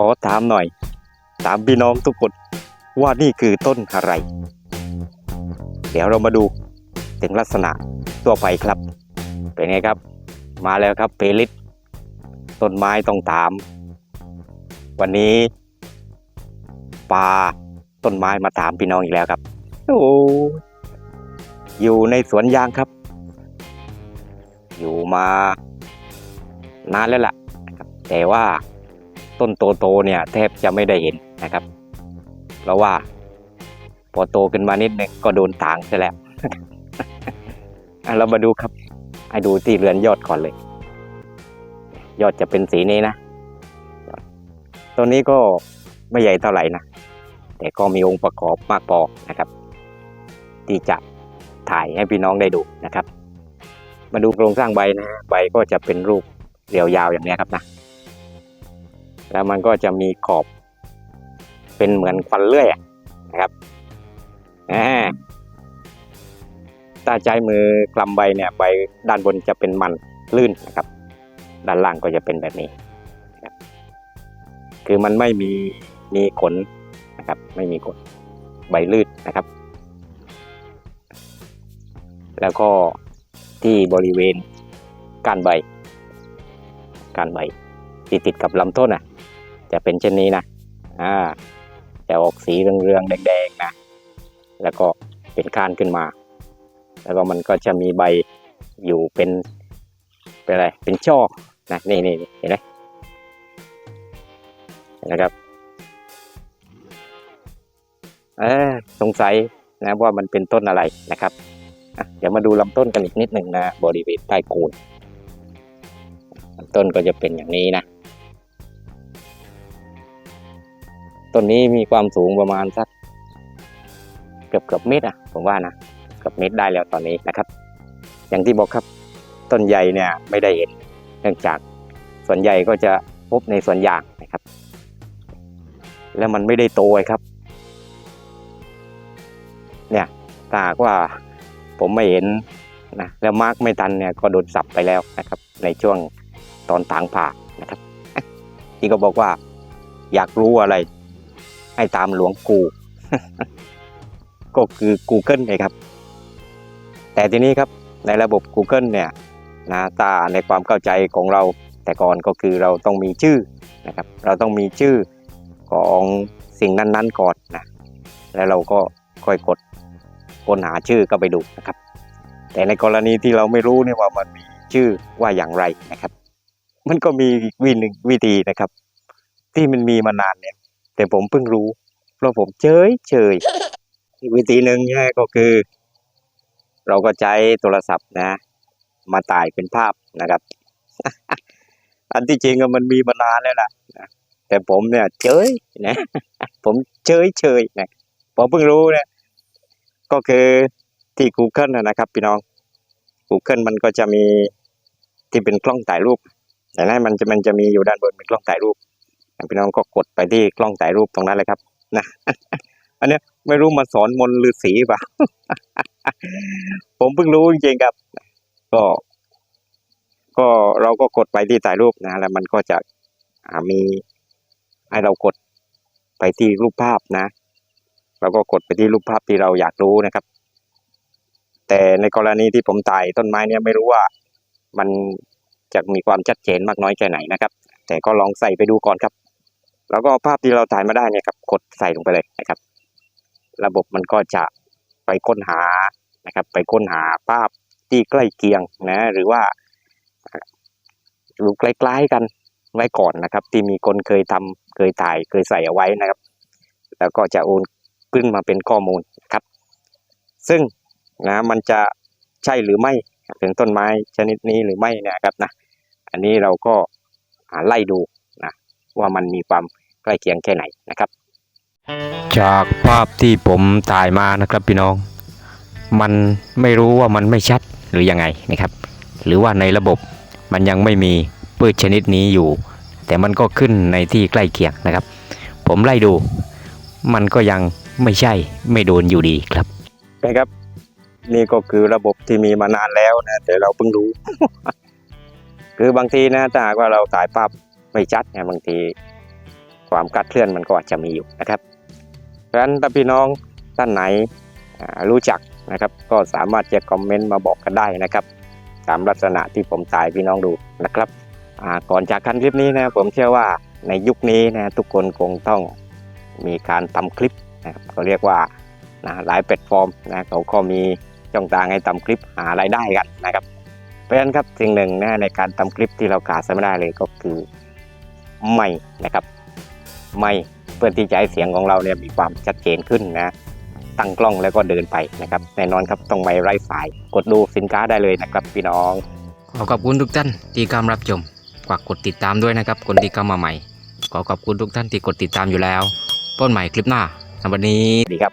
ขอถามหน่อย ถามพี่น้องทุกคนว่านี่คือต้นอะไร เดี๋ยวเรามาดูถึงลักษณะตัวไปครับ เป็นไงครับ มาแล้วครับเพลิตต้นไม้ต้องถาม วันนี้ปลาต้นไม้มาถามพี่น้องอีกแล้วครับโอ้อยู่ในสวนยางครับ อยู่มานานแล้วล่ะนะแต่ว่า ต้นโตๆเนี่ยแทบจะไม่ได้เห็นนะครับ เพราะว่า พอโตขึ้นมานิดนึงก็โดนตางซะแล้วอะเรามาดูครับให้ดูที่เรือนยอดก่อนเลย ยอดจะเป็นสีนี้นะต้นนี้ก็ไม่ใหญ่เท่าไหร่นะ แต่ก็มีองค์ประกอบมากพอนะครับ ที่จะถ่ายให้พี่น้องได้ดูนะครับ มาดูโครงสร้างใบนะฮะใบก็จะเป็นรูปเรียวยาวอย่างนี้ครับนะ แล้วมันก็จะมีขอบ เป็นเหมือนควันเลื่อยนะครับอ่าถ้าใช้มือกลำใบเนี่ยใบด้านบนจะเป็นมันลื่นนะครับ ด้านล่างก็จะเป็นแบบนี้นะค,คือมันไม่มีมีขนนะครับ ไม่มีขนใบลื่นนะครับ แล้วก็ที่บริเวณก้านใบก้านใบที่ติดกับลำต้นอะ จะเป็นเช่นนี้นะอ่าจะออกสีเรืองๆแดงๆนะแล้วก็เป็นก้านขึ้นมา แล้วก็มันก็จะมีใบอยู่เป็นเป็นอะไรเป็นช่อนะนี่นี่เห็นไหมนะครับเออสงสัยนะว่ามันเป็นต้นอะไรนะครับเดี๋ยวมาดูลำต้นกันอีกนิดหนึ่งนะบริเวณใต้โคนลำต้นก็จะเป็นอย่างนี้นะ ต้นนี้มีความสูงประมาณสักเกือบเกือบเมตรอะผมว่านะเกือบเมตรได้แล้วตอนนี้นะครับ อย่างที่บอกครับต้นใหญ่เนี่ยไม่ได้เห็นเนื่องจากส่วนใหญ่ก็จะพบในสวนยางนะครับ แล้วมันไม่ได้โตครับ เนี่ยถ้าว่าผมไม่เห็นนะแล้วมาร์กไม่ทันเนี่ยก็โดนสับไปแล้วนะครับ ในช่วงตอนถางผ่านะครับที่ก็บอกว่าอยากรู้อะไร ให้ตามหลวงกู ก็คือ Google เลยครับ แต่ทีนี้ครับในระบบ Google เนี่ยนะตาในความเข้าใจของเรา แต่ก่อนก็คือเราต้องมีชื่อนะครับ เราต้องมีชื่อของสิ่งนั้นๆก่อนนะแล้วเราก็ค่อยกดค้นหาชื่อก็ไปดูนะครับ แต่ในกรณีที่เราไม่รู้เนี่ยว่ามันมีชื่อว่าอย่างไรนะครับ มันก็มีอีกวิธีนะครับ ที่มันมีมานานเนี่ย แต่ผมเพิ่งรู้ เพราะผมเฉยเฉยอีกวิธีหนึ่งเนี่ยก็คือ เราก็ใช้โทรศัพท์นะ มาถ่ายเป็นภาพนะครับ อันที่จริงมันมีมานานแล้วล่ะนะแต่ผมเนี่ยเฉยนะ ผมเฉยเฉยนะผมเพิ่งรู้นี่ยก็คือที่ Google นะนะครับ พี่น้อง Google มันก็จะมีที่เป็นกล้องถ่ายรูปแต่นั้นมันจะมันจะมีอยู่ด้านบนเป็นกล้องถ่ายรูป พี่น้องก็กดไปที่กล้องถ่ายรูปตรงนั้นเลยครับนะอันนี้ไม่รู้มาสอนมนต์ฤาษีป่ะผมเพิ่งรู้จริงๆครับ ก็ ก็เราก็กดไปที่ถ่ายรูปนะ แล้วมันก็จะมีให้เรากดไปที่รูปภาพนะเราก็กดไปที่รูปภาพที่เราอยากรู้นะครับ แต่ในกรณีที่ผมถ่ายต้นไม้เนี่ยไม่รู้ว่ามันจะมีความชัดเจนมากน้อยแค่ไหนนะครับ แต่ก็ลองใส่ไปดูก่อนครับ แล้วก็ภาพที่เราถ่ายมาได้เนี่ยครับกดใส่ลงไปเลยนะครับ ระบบมันก็จะไปค้นหานะครับ ไปค้นหาภาพที่ใกล้เคียงนะหรือว่าหรือใกล้ๆกันไว้ก่อนนะครับ ที่มีคนเคยทำเคยถ่ายเคยใส่เอาไว้นะครับ แล้วก็จะโอนขึ้นมาเป็นข้อมูลนะครับ ซึ่งนะมันจะใช่หรือไม่ถึงต้นไม้ชนิดนี้หรือไม่นะครับนะอันนี้เราก็ไล่ดู ว่ามันมีความใกล้เคียงแค่ไหนนะครับ จากภาพที่ผมถ่ายมานะครับพี่น้อง มันไม่รู้ว่ามันไม่ชัดหรือยังไงนะครับ หรือว่าในระบบมันยังไม่มีพืชชนิดนี้อยู่ แต่มันก็ขึ้นในที่ใกล้เคียงนะครับ ผมไล่ดู มันก็ยังไม่ใช่ไม่โดนอยู่ดีครับนะครับนี่ก็คือระบบที่มีมานานแล้วนะแต่เราเพิ่งรู้ คือบางทีนะถ้าหากว่าเราถ่ายภาพ ไม่ชัดนี่ยบางทีความคลาดเคลื่อนมันก็อาจจะมีอยู่นะครับ เพราะฉะนั้นถ้าพี่น้องท่านไหนรู้จักนะครับ ก็สามารถจะคอมเมนต์มาบอกกันได้นะครับ ตามลักษณะที่ผมตายพี่น้องดูนะครับก่อนจากกันคลิปนี้นะผมเชื่อว่าในยุคนี้นะทุกคนคงต้องมีการทำคลิปนะครับเขาเรียกว่านะหลายแพลตฟอร์มนะเขาก็มีช่องทางให้ทำคลิปหารายได้กันนะครับ เพราะฉะนั้นครับสิ่งหนึ่งนะในการทำคลิปที่เราขาดไม่ได้เลยก็คือ ไม่นะครับ ไม่เพื่อที่จะให้เสียงของเราเนี่ยมีความชัดเจนขึ้นนะตั้งกล้องแล้วก็เดินไปนะครับแน่นอนครับต้องไม่ไร้สาย กดดูสินค้าได้เลยนะครับพี่น้องขอขอบคุณทุกท่านที่กำรับชมฝากกดติดตามด้วยนะครับคนที่เข้ามาใหม่ ขอขอบคุณทุกท่านที่กดติดตามอยู่แล้วต้นใหม่คลิปหน้าสำหรับวันนี้ดีครับ